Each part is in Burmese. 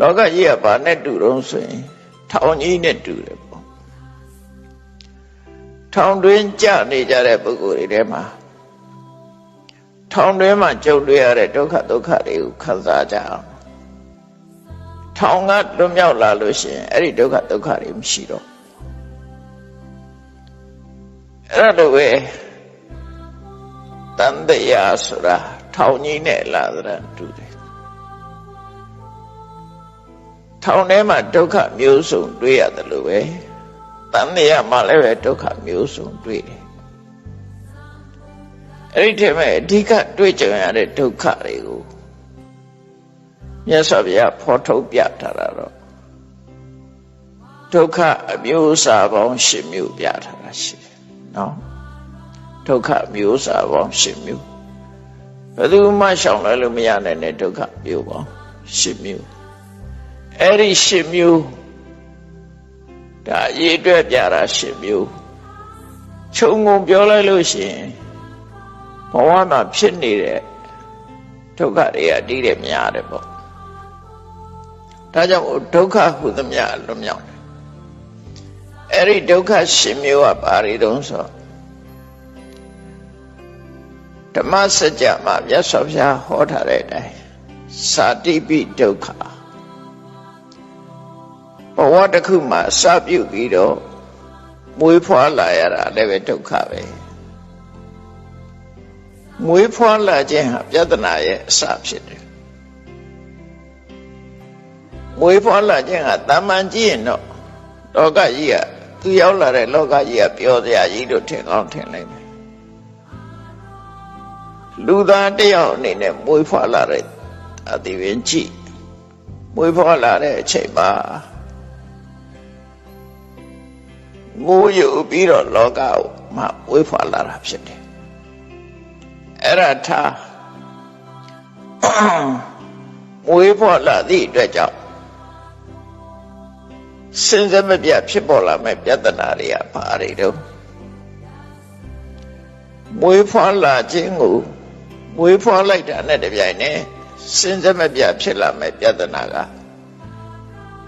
လောကကြီးကဘာနဲ့တူတော့ဆိုရင်ထောင်ကြီးနဲ့တူတယ်ပေါ့ထောင်တွင်းကြနေကြတဲ့ပုဂ္ဂိုလ်တွေထဲမှာထောင်တွင်းမှာကြုံတွေ့ရတဲ့ဒုက္ခဒုက္ခတွေကိုခံစားကြအောင်ထောင်ကလွတ်မြောက်လာလို့ရှိရင်အဲ့ဒီဒုက္ခဒုက္ခတွေမရှိတော့အဲ့ဒါလိုပဲတန်တရားဆိုတာထောင်ကြီးနဲ့လာတဲ့တူတယ် ထောင်ထဲမှာဒုက္ခမျိုးစုံတွေ့ရတယ်လို့ပဲတန်တရားမှာလည်းပဲဒုက္ခမျိုးစုံတွေ့တယ်အဲ့ဒီထဲမှာအဓိကတွေ့ကြုံရတဲ့ဒုက္ခတွေကိုမြတ်စွာဘုရားဖော်ထုတ်ပြထားတာတော့ဒုက္ခအမျိုးအစားပေါင်း၈မျိုးပြထားတာရှိတယ်နော်ဒုက္ခမျိုးအစားပေါင်း၈မျိုးဘယ်သူမှရှောင်လွှဲလို့မရနိုင်တဲ့ဒုက္ခမျိုးပေါင်း၈မျိုး အဲ့ဒီ၈မျိုးဒါအရေးအတွက်ပြတာ၈မျိုးခြုံငုံပြောလိုက်လို့ရှိရင်ဘဝမှာဖြစ်နေတဲ့ဒုက္ခတွေကအတိတယ်များတယ်ပေါ့ဒါကြောင့်ဒုက္ခဟုသမျှလွတ်မြောက်တယ်အဲ့ဒီဒုက္ခရှင်မျိုးကဘာတွေတုံးဆိုဓမ္မစကြာမှာမြတ်စွာဘုရားဟောထားတဲ့အတိုင်းသာတိပိဒုက္ခ ဘဝတစ်ခုမှာစပြုတ်ပြီးတော့မွေးဖွားလာရတာလည်းပဲဒုက္ခပဲမွေးဖွားလာခြင်းဟာပြဿနာရဲ့အစဖြစ်တယ်မွေးဖွားလာခြင်းဟာတာမန်ကြည့်ရင်တော့လောကကြီးကသူရောက်လာတဲ့လောကကြီးကပြောစရာကြီးလို့ထင်ကောင်းထင်နိုင်မယ်လူသားတစ်ယောက်အနေနဲ့မွေးဖွားလာတဲ့အတိပင်ကြည့်မွေးဖွားလာတဲ့အချိန်မှာ ငိုယူပြီးတော့လောကကိုမှဝေးဖွာလာတာဖြစ်တယ်အဲ့ဒါထားမွေးဖွာလာသည့်အတွက်ကြောင့်စင်စမပြတ်ဖြစ်ပေါ်လာမဲ့ပြဿနာတွေကဘာတွေတော့မွေးဖွာလာခြင်းကိုမွေးဖွာလိုက်တာနဲ့တပြိုင်နက်စင်စမပြတ်ဖြစ်လာမဲ့ပြဿနာက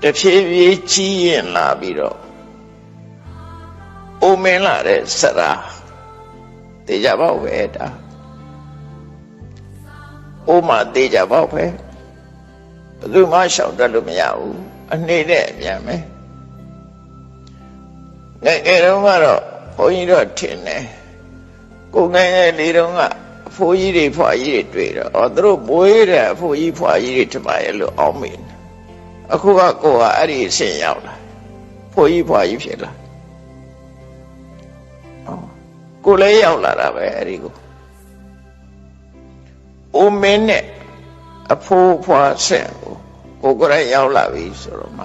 တဖြည်းဖြည်းကြီးရင်လာပြီးတော့ အိုမင်းလာတဲ့စရာတေကြပေါ့ပဲဒါအိုမတေကြပေါ့ပဲဘယ်သူမှရှောင်တတ်လို့မရဘူးအနှိမ့်နဲ့အမြန်ပဲငယ်ငယ်တုန်းကတော့ဘုန်းကြီးတို့ထင်တယ်ကိုငယ်ငယ်လေးတုန်းကအဖိုးကြီးတွေဖွာကြီးတွေတွေ့တော့အော်သူတို့မွေးတဲ့အဖိုးကြီးဖွာကြီးတွေထမရဲ့လို့အောင်းမိတယ်အခုကကိုကအဲ့ဒီအဆင့်ရောက်လာဖိုးကြီးဖွာကြီးဖြစ်လာ ကိုလည်းရောက်လာတာပဲအဲ့ဒီကိုအိုမင်းနဲ့အဖိုးဖွာဆက်ကိုကိုကိုလည်းရောက်လာပြီဆိုတော့မှ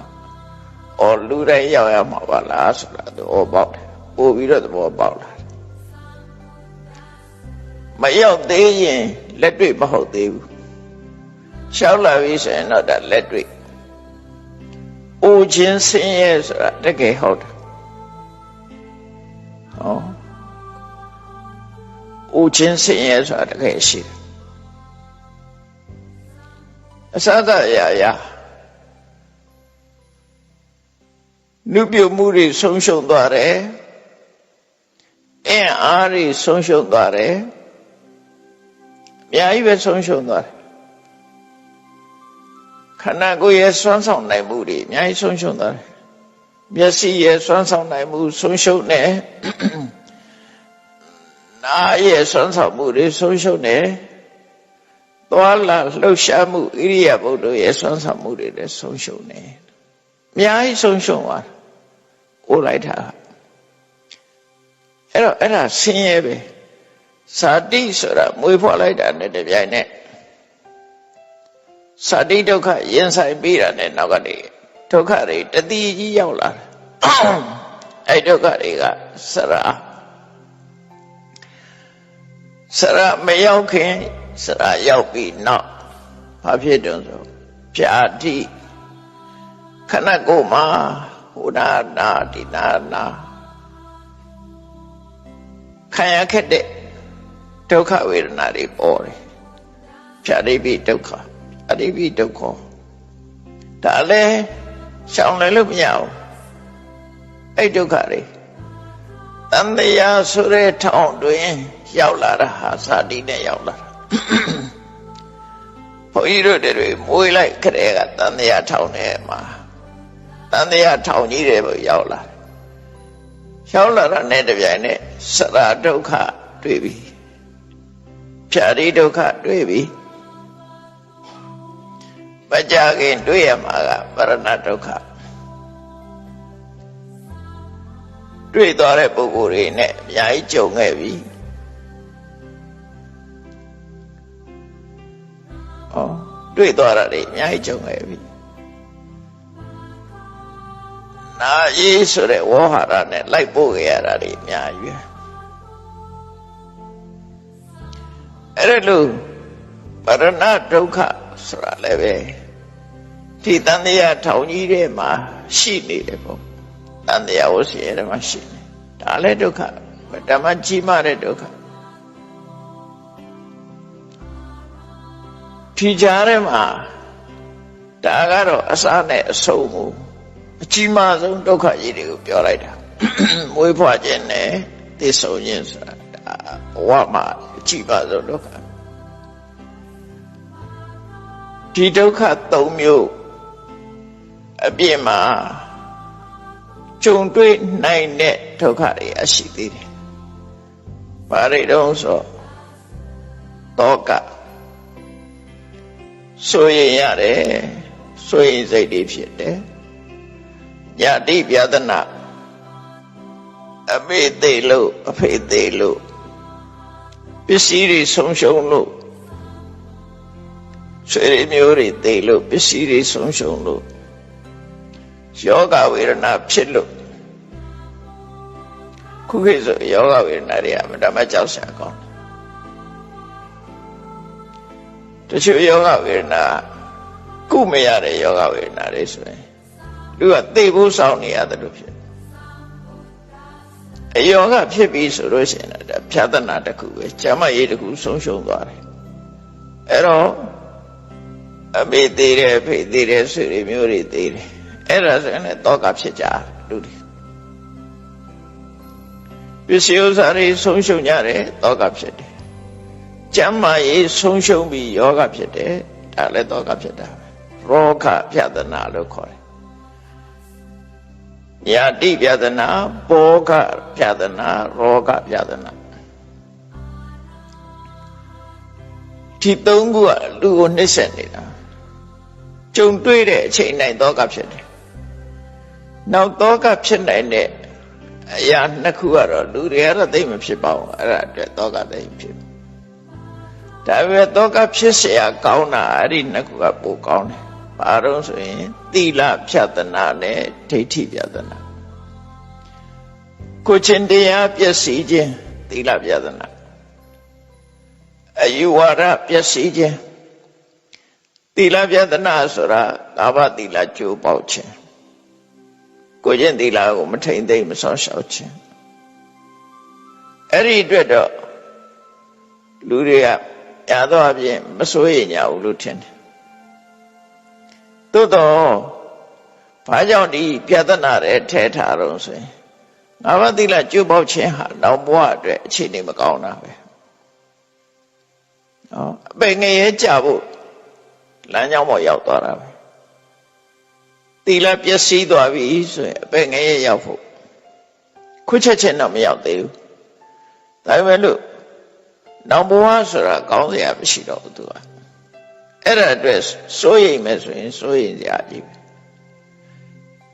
အော်လူတိုင်းရောက်ရမှာပါလားဆိုတာသဘောပေါက်တယ်ပို့ပြီးတော့သဘောပေါက်လာတယ်မရောက်သေးရင်လက်တွေ့မဟုတ်သေးဘူးရှောက်လာပြီဆိုရင်တော့ဒါလက်တွေ့အိုခြင်းဆင်းရဲဆိုတာတကယ်ဟုတ်တယ်ဟော အိုခြင်းဆင်းရဲဆိုတာတကယ်ရှိတယ်အစသအရာရာလူပြုမှုတွေဆုံးရှုံးသွားတယ်အင်းအားတွေဆုံးရှုံးသွားတယ်အများကြီးပဲဆုံးရှုံးသွားတယ်ခန္ဓာကိုယ်ရဲ့စွမ်းဆောင်နိုင်မှုတွေအများကြီးဆုံးရှုံးသွားတယ်မျက်စိရဲ့စွမ်းဆောင်နိုင်မှုဆုံးရှုံးတယ် နားရဲ့စွမ်းဆောင်မှုတွေဆုံးရှုံးတယ်သွားလာလှုပ်ရှားမှုဣရိယာပုဒ်တို့ရဲ့စွမ်းဆောင်မှုတွေလည်းဆုံးရှုံးတယ်အများကြီးဆုံးရှုံးသွားအိုးလိုက်တာအဲ့တော့အဲ့ဒါဆင်းရဲပဲဇာတိဆိုတာမွေးဖွားလိုက်တာနဲ့တပြိုင်နက်ဇာတိဒုက္ခရင်ဆိုင်ပြီးတာနဲ့နောက်ကနေဒုက္ခတွေတတိကြီးရောက်လာတယ်အဲ့ဒုက္ခတွေကစရာ ရာမရောက်ခင်စရာရောက်ပြီးနောက်ဘာဖြစ်တုံးဆိုဖြာတိခဏကိုယ်မှာဟိုနာနာဒီနာနာခံရခဲ့တဲ့ဒုက္ခဝေဒနာတွေပေါ်တယ်ဖြာတိပိဒုက္ခအတိပိဒုက္ခဒါလည်းရှောင်လည်းလို့မရဘူးအဲ့ဒုက္ခတွေ တန်တရားဆိုတဲ့ထောင်တွင်ရောက်လာတာဟာစာတိနဲ့ရောက်လာတာဘုန်းကြီးတို့တွေမွေးလိုက်ခရဲကတန်တရားထောင်ထဲမှာတန်တရားထောင်ကြီးတွေပေါ်ရောက်လာရောက်လာတာနဲ့တပြိုင်နက်စရာဒုက္ခတွေ့ပြီဖြာတိဒုက္ခတွေ့ပြီမကြခင်တွေ့ရမှာကပရဏဒုက္ခ တွေ့သွားတဲ့ပုဂ္ဂိုလ်တွေနဲ့အများကြီးကြုံခဲ့ပြီဟောတွေ့သွားတာတွေအများကြီးကြုံခဲ့ပြီနာရေးဆိုတဲ့ဝေါဟာရနဲ့လိုက်ပို့ခဲ့ရတာတွေအများကြီးအဲ့ဒါလို့ပရဏဒုက္ခဆိုတာလည်းပဲဒီတန်တရားထောင်ကြီးထဲမှာရှိနေတယ်ပေါ့ တန်တရားဝစီထဲမှာရှိနေဒါလည်းဒုက္ခဓမ္မကြီးမားတဲ့ဒုက္ခဒီကြားထဲမှာဒါကတော့အစားနဲ့အဆုံးကိုအကြီးမားဆုံးဒုက္ခကြီးတွေကိုပြောလိုက်တာမွေးဖွားခြင်းနဲ့သိဆုံးခြင်းဆိုတာဒါဘဝမှာအကြီးမားဆုံးဒုက္ခဒီဒုက္ခ၃မျိုးအပြည့်မှာ ကြုံတွေ့နိုင်တဲ့ဒုက္ခတွေအရှိသေးတယ်။ဘာတွေတုံးဆိုတောကဆိုရင်ရတယ်ဆိုရင်စိတ်တွေဖြစ်တယ်။ညာတိပြဒနာအမေသေးလို့အဖေသေးလို့ပစ္စည်းတွေဆုံးရှုံးလို့ဆွေတွေမျိုးတွေသေးလို့ပစ္စည်းတွေဆုံးရှုံးလို့ယောဂဝေဒနာဖြစ်လို့ ခုခေတ်ဆိုယောဂဝေဒနာတွေအမှန်တမ်းကြောက်စရာကောင်းတယ်တချို့ယောဂဝေဒနာကုမရတဲ့ယောဂဝေဒနာတွေဆိုရင်လူကသိဖို့စောင့်နေရတယ်လို့ဖြစ်အယောဂဖြစ်ပြီဆိုလို့ရှိရင်ဒါဖြာသနာတစ်ခုပဲကျမ်းမရေးတစ်ခုဆုံးရှုံးသွားတယ်အဲ့တော့အမေသေးတယ်ဖေသေးတယ်ဆွေတွေမျိုးတွေသေးတယ်အဲ့ဒါဆိုရင်လည်းတောကဖြစ်ကြလူတွေ ပစ္စည်းဥစ္စာတွေဆုံးရှုံးကြတယ်တောကဖြစ်တယ်ကျမ်းမာရေးဆုံးရှုံးပြီးယောဂဖြစ်တယ်ဒါလည်းတောကဖြစ်တာပဲရောဂပြဒနာလို့ခေါ်တယ်ညာတိပြဒနာဘောဂပြဒနာရောဂပြဒနာဒီသုံးခုကလူကိုနှိမ့်ဆက်နေတာကြုံတွေ့တဲ့အချိန်တိုင်းတောကဖြစ်တယ်နောက်တောကဖြစ်နိုင်တဲ့ အရာနှစ်ခုကတော့လူတွေကတော့သိမဖြစ်ပါဘူးအဲ့ဒါအတွက်တောကသိဖြစ်ဒါပေမဲ့တောကဖြစ်เสียကောင်းတာအဲ့ဒီနှစ်ခုကပိုကောင်းတယ်ဘာလို့ဆိုရင်သီလဖြတ်တနာနဲ့ဒိဋ္ဌိဖြတ်တနာကိုချင်းတရားပျက်စီးခြင်းသီလဖြတ်တနာအယူဝါဒပျက်စီးခြင်းသီလဖြတ်တနာဆိုတာသာဝသီလကျိုးပေါက်ခြင်း ကိုကျင့်သီလကိုမထိန်သိမ့်မစောရှောက်ခြင်းအဲ့ဒီအတွက်တော့လူတွေကညာတော့အပြင်မစိုးရိမ်ကြဘူးလို့ထင်တယ်သို့တော့ဘာကြောင့်ဒီပြဿနာတွေထဲထားတော့ဆိုရင်ငါးပါးသီလကျုပ်ပေါက်ခြင်းဟာနောက်ဘဝအတွက်အခြေအနေမကောင်းတာပဲနော်အပေငရဲကြဖို့လမ်းကြောင်းပေါ်ရောက်သွားတာပဲ သီလပျက်စီးသွားပြီဆိုရင်အပေငရဲရောက်ဖို့ခွချက်ချက်တော့မရောက်သေးဘူးဒါပေမဲ့လို့နောက်ဘဝဆိုတာကောင်းစရာမရှိတော့ဘူးသူကအဲ့ဒါအတွက်စိုးရိမ်မယ်ဆိုရင်စိုးရိမ်စရာကြီးပဲ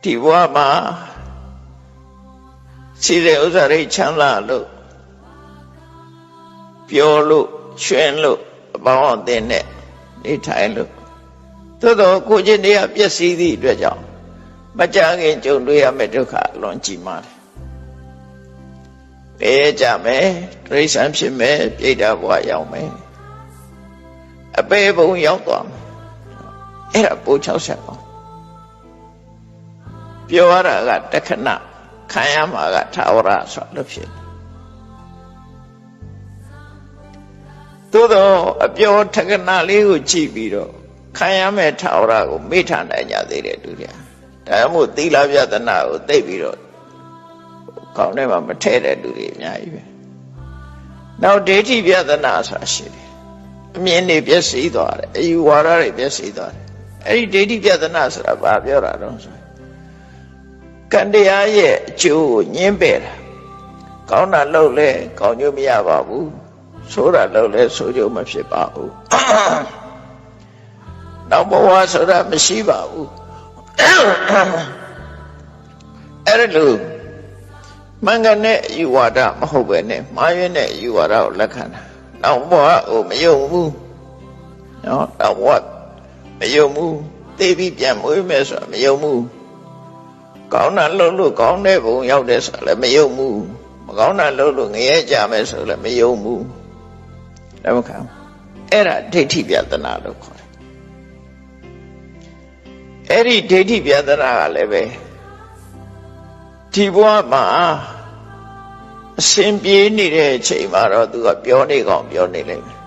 ဒီဘဝမှာစီတဲ့ဥစ္စာတွေချမ်းသာလို့ပျော်လို့ရွှင်လို့အပေါင်းအသင်းနဲ့နေထိုင်လို့ သို့တော့ကိုချင်းတရားပျက်စီးသည့်အတွက်ကြောင့်မကြခင်ကြုံတွေ့ရမယ့်ဒုက္ခအလွန်ကြီးမားတယ်ပဲကြမယ်တိရစ္ဆာန်ဖြစ်မယ်ပြိတ္တာဘဝရောက်မယ်အပေဘုံရောက်သွားမယ်အဲ့ဒါပို60ပေါင်းပြောရတာကတခဏခံရမှာကထာဝရဆိုလို့ဖြစ်သို့တော့အပြောထကနာလေးကိုကြည့်ပြီးတော့ ခံရမဲ့ထာဝရကိုမေ့ထားနိုင်ကြသေးတယ်သူတွေကဒါမှမဟုတ်သီလပြဒနာကိုသိပြီးတော့ကောင်းထဲမှာမထည့်တဲ့လူတွေအများကြီးပဲနောက်ဒိဋ္ဌိပြဒနာဆိုတာရှိတယ်အမြင်တွေပျက်စီးသွားတယ်အယူဝါဒတွေပျက်စီးသွားတယ်အဲ့ဒီဒိဋ္ဌိပြဒနာဆိုတာဘာပြောတာတော့ဆိုကံတရားရဲ့အကျိုးကိုညှင်းပယ်တာကောင်းတာလုပ်လဲကောင်းကျိုးမရပါဘူးဆိုးတာလုပ်လဲဆိုးကျိုးမဖြစ်ပါဘူး နောက်ဘဝဆိုတာမရှိပါဘူးအဲ့ဒါလို့မင်္ဂနဲ့ယူဝါဒမဟုတ်ပဲနဲ့မှားယွင်းတဲ့ယူဝါဒကိုလက်ခံတာနောက်ဘဝကိုမယုံဘူးနော်နောက်ဘဝမယုံဘူးသိပြီးပြန်မွေးမယ်ဆိုတာမယုံဘူးကောင်းတာလုပ်လို့ကောင်းတဲ့ဘုံရောက်တယ်ဆိုတာလည်းမယုံဘူးမကောင်းတာလုပ်လို့ငရဲကြမယ်ဆိုလည်းမယုံဘူးဒါမခံအဲ့ဒါဒိဋ္ဌိပြဒနာလို့ခေါ်တယ် အဲ့ဒီဒိဋ္ဌိပြဒနာကလည်းပဲဒီဘဝမှာအစဉ်ပြေးနေတဲ့အချိန်မှာတော့သူကပြောနေကောင်ပြောနေလိမ့်မယ်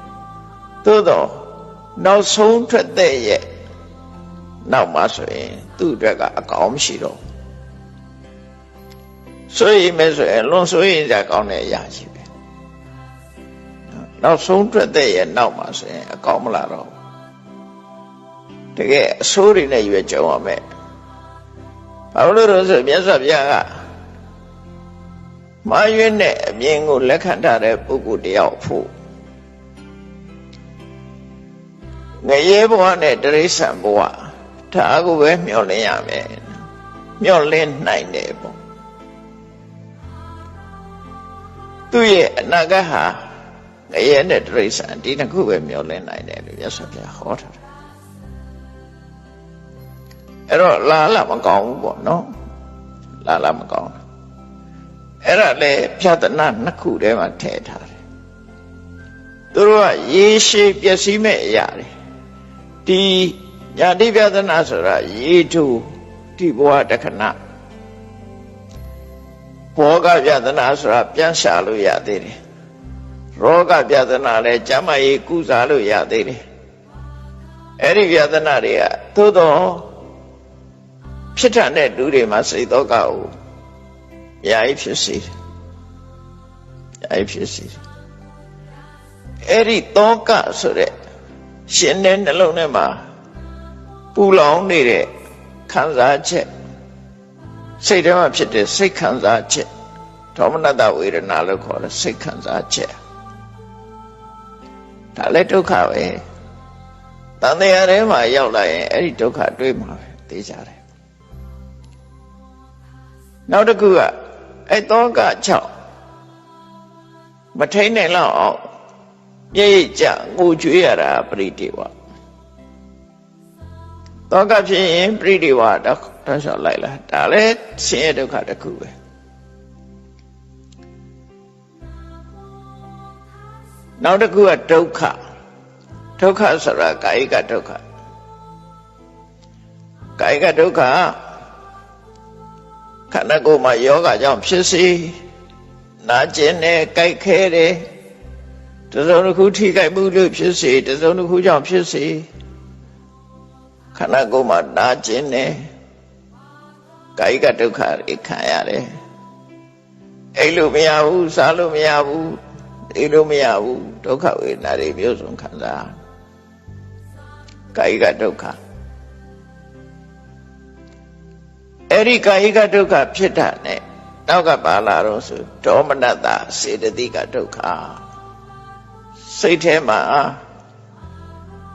သို့တော့နောက်ဆုံးထွက်တဲ့ရဲ့နောက်မှဆိုရင် သူ့အတွက်ကအကောင်းမရှိတော့ဆိုရင်မဲဆိုရင်လွန်ဆိုရင်ကြကောင်းတဲ့အရာရှိပဲနောက်ဆုံးထွက်တဲ့ရဲ့နောက်မှဆိုရင်အကောင်းမလာတော့ တကယ်အဆိုးတွေနဲ့ရွေးကြုံရမယ်ဘာလို့လဲဆိုမြတ်စွာဘုရားကမာရွေးနဲ့အမြင်ကိုလက်ခံထားတဲ့ပုဂ္ဂိုလ်တယောက်ဖို့ငရဲဘဝနဲ့တရိစ္ဆာန်ဘဝဒါကိုပဲမျှော်လင့်ရမယ်မျှော်လင့်နိုင်တယ်ပေါ့သူ့ရဲ့အနာဂတ်ဟာငရဲနဲ့တရိစ္ဆာန်ဒီနှစ်ခုပဲမျှော်လင့်နိုင်တယ်လို့မြတ်စွာဘုရားဟောထားတယ် အဲ့တော့လာလာမကောင်းဘူးပေါ့နော်လာလာမကောင်းအဲ့ဒါလေဖြတ်တနာနှစ်ခုထဲမှာထည့်ထားတယ်သူတို့ကရေရှည်ပျက်စီးမဲ့အရာတွေဒီညာတိပြဒနာဆိုတာရေထုဒီဘဝတခဏဘောဂပြဒနာဆိုတာပြန်ရှာလို့ရသေးတယ်ရောဂပြဒနာလည်းကျမ်းမာရေးကုစားလို့ရသေးတယ်အဲ့ဒီပြဒနာတွေကသို့တော့ ဖြစ်ထန်တဲ့လူတွေမှာစိတ်တော့ကကိုအများကြီးဖြစ်စေတယ်အများကြီးဖြစ်စေတယ်အဲ့ဒီတောကဆိုတဲ့ရှင်တဲ့နှလုံးထဲမှာပူလောင်နေတဲ့ခံစားချက်စိတ်ထဲမှာဖြစ်တဲ့စိတ်ခံစားချက်ဒေါမနတဝေဒနာလို့ခေါ်တယ်စိတ်ခံစားချက်ဒါလည်းဒုက္ခပဲတန်တရားထဲမှာရောက်လာရင်အဲ့ဒီဒုက္ခတွေ့မှာပဲသိကြတယ် နောက်တစ်ခုကအဲ့တောကကြောင့်မထိန်နိုင်လောက်အောင်ပြည့်ရကြငိုကြွေးရတာပရိတေဝတောကဖြစ်ရင်ပရိတေဝတော့တော့လျှောက်လိုက်လားဒါလည်းဆင်းရဲဒုက္ခတစ်ခုပဲနောက်တစ်ခုကဒုက္ခဒုက္ခဆိုတာကာယကဒုက္ခကာယကဒုက္ခ ခန္ဓာကိုယ်မှာယောဂကြောင့်ဖြစ်စေနာကျင်တယ်ကြိုက်ခဲတယ်တစုံတစ်ခုထိကြိုက်မှုလို့ဖြစ်စေတစုံတစ်ခုကြောင့်ဖြစ်စေခန္ဓာကိုယ်မှာနာကျင်တယ်ကာယကဒုက္ခတွေခံရတယ်အိတ်လို့မရဘူးစားလို့မရဘူးအိတ်လို့မရဘူးဒုက္ခဝေဒနာတွေမျိုးစုံခံစားကာယကဒုက္ခ အဲ့ဒီကာယကဒုက္ခဖြစ်တာနဲ့နောက်ကပါလာတော့ဆိုဒေါမနတစေတသိကဒုက္ခစိတ်ထဲမှာ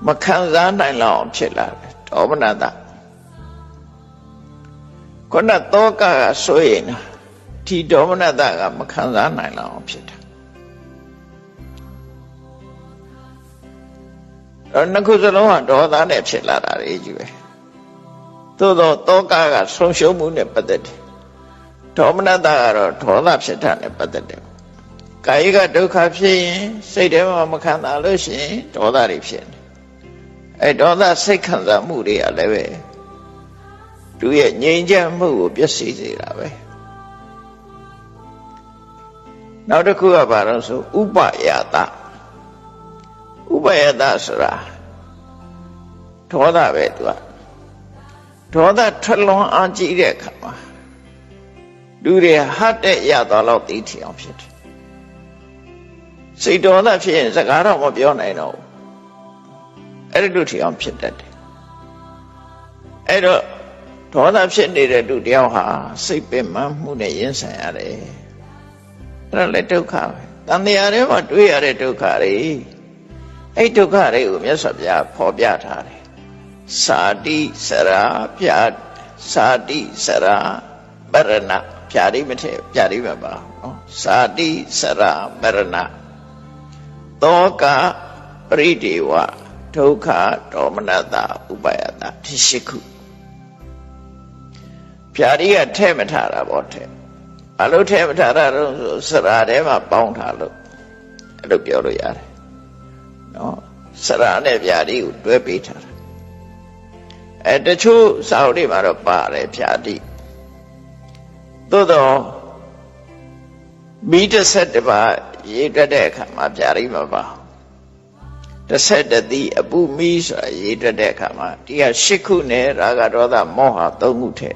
မခံစားနိုင်လောက်ဖြစ်လာတယ်ဒေါမနတခုနသောကကဆိုရင်ဒီဒေါမနတကမခံစားနိုင်လောက်ဖြစ်တာအဲ့နှစ်ခုစလုံးကဒေါသနဲ့ဖြစ်လာတာလေကြီးပဲ သို့တော့တောကကဆုံးရှုံးမှုနဲ့ပတ်သက်တယ်ဒေါမနတကတော့ဒေါသဖြစ်တာနဲ့ပတ်သက်တယ်ကာယကဒုက္ခဖြစ်ရင်စိတ်ထဲမှာမခံတာလို့ရှိရင်ဒေါသတွေဖြစ်တယ်အဲဒေါသစိတ်ခံစားမှုတွေကလည်းပဲသူရဲ့ငြိမ်ချမ်းမှုကိုပျက်စီးစေတာပဲနောက်တစ်ခုကဘာလို့ဆိုဥပယတဥပယတဆိုတာဒေါသပဲသူက ဒေါသထွက်လွန်အားကြီးတဲ့အခါမှာလူတွေဟတ်တဲ့ရသွားတော့သိထီအောင်ဖြစ်တယ်စိတ်ဒေါသဖြစ်ရင်စကားတော့မပြောနိုင်တော့ဘူးအဲ့ဒီလိုထီအောင်ဖြစ်တတ်တယ်အဲ့တော့ဒေါသဖြစ်နေတဲ့လူတယောက်ဟာစိတ်ပင်ပန်းမှုနဲ့ရင်ဆိုင်ရတယ်အဲ့ဒါလည်းဒုက္ခပဲတန်တရားထဲမှာတွေ့ရတဲ့ဒုက္ခတွေအဲ့ဒုက္ခတွေကိုမြတ်စွာဘုရားဖော်ပြထားတယ် စာတိစရာပြစာတိစရာပရဏဖြာတိမထဲဖြာတိမပါနော်စာတိစရာပရဏသောကပရိဒေဝဒုက္ခဒေါမနတဥပယတဒီရှိခုဖြာတိကထဲမထားတာပေါ့ထဲဘာလို့ထဲမထားတာတော့ဆိုစရာထဲမှာပေါင်းထားလို့အဲ့လိုပြောလို့ရတယ်နော်စရာနဲ့ဖြာတိကိုတွဲပေးထားတာ အဲတချို့စာအုပ်တွေမှာတော့ပါတယ်ဖြာတိသို့တော့မိတစ်ဆက်တစ်ပါးရေးတွက်တဲ့အခါမှာဖြာတိမပါတစ်ဆက်တည်းအပူမီဆိုတာရေးတွက်တဲ့အခါမှာဒီကရှစ်ခုနဲ့ရာဂဒေါသမောဟသုံးခုထဲ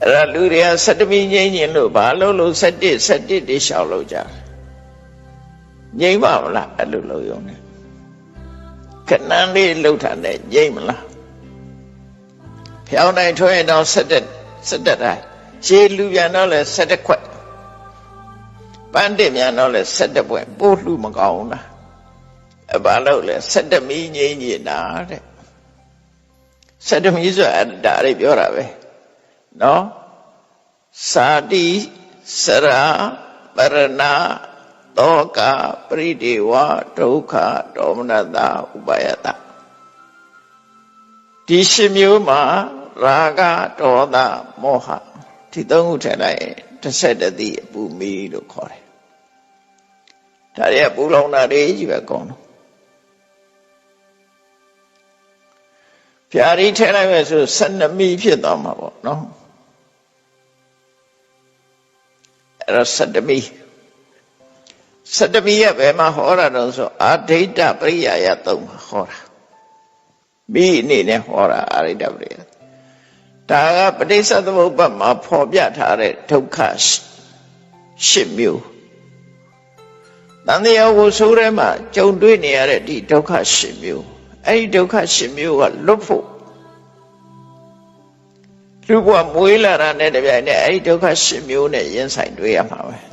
အဲ့ဒါလူတွေကစက်တမီငိမ့်ညင်လို့ဘာလို့လို့စက်တစ်စက်တစ်တိရှောက်လို့ကြတယ်ငိမ့်ပါမလားအဲ့လိုလို့ယုံနေ ခဏလေးလှုပ်တာနဲ့ငိမ့်မလားဖျောင်းတိုင်းထွင်တော့စက်တက်စက်တက်တိုင်းရှည်လူပြန်တော့လဲစက်တက်ခွက်ပန်းတစ်မြန်တော့လဲစက်တက်ပွဲပို့လှမကောင်းဘူးလားအဘာလို့လဲစက်တမီငိမ့်ညင်တာတဲ့စက်တမီဆိုတာဒါတွေပြောတာပဲနော်စာတိစရာပရဏ သောကပရိဒေဝဒုက္ခဒေါမနတဥပယတဒီရှင်မျိုးမှာရာဂဒေါသမောဟဒီသုံးခုထည့်လိုက်ရင်တစ်ဆက်တည်းအပူမီလို့ခေါ်တယ်ဒါတွေကပူလောင်တာတွေကြီးပဲကောင်းတော့ဖြာရီထည့်လိုက်မယ်ဆို12မီဖြစ်သွားမှာပေါ့နော်အဲ့တော့12မီ 12မီရဲ့ဘယ်မှာဟောတာတော့ဆိုအာဒိဋ္ဌပရိယာယသုံးမှာဟောတာမိအနေနဲ့ဟောတာအာဒိဋ္ဌပရိယာဒါကပဋိစ္စသမုပ္ပါမှာဖော်ပြထားတဲ့ဒုက္ခရှစ်မျိုးတန်တရားကိုဆိုးထဲမှာကြုံတွေ့နေရတဲ့ဒီဒုက္ခရှစ်မျိုးအဲ့ဒီဒုက္ခရှစ်မျိုးကလွတ်ဖို့လူဘဝမွေးလာတာနဲ့တပြိုင်နက်အဲ့ဒီဒုက္ခရှစ်မျိုးနဲ့ရင်ဆိုင်တွေ့ရမှာပဲ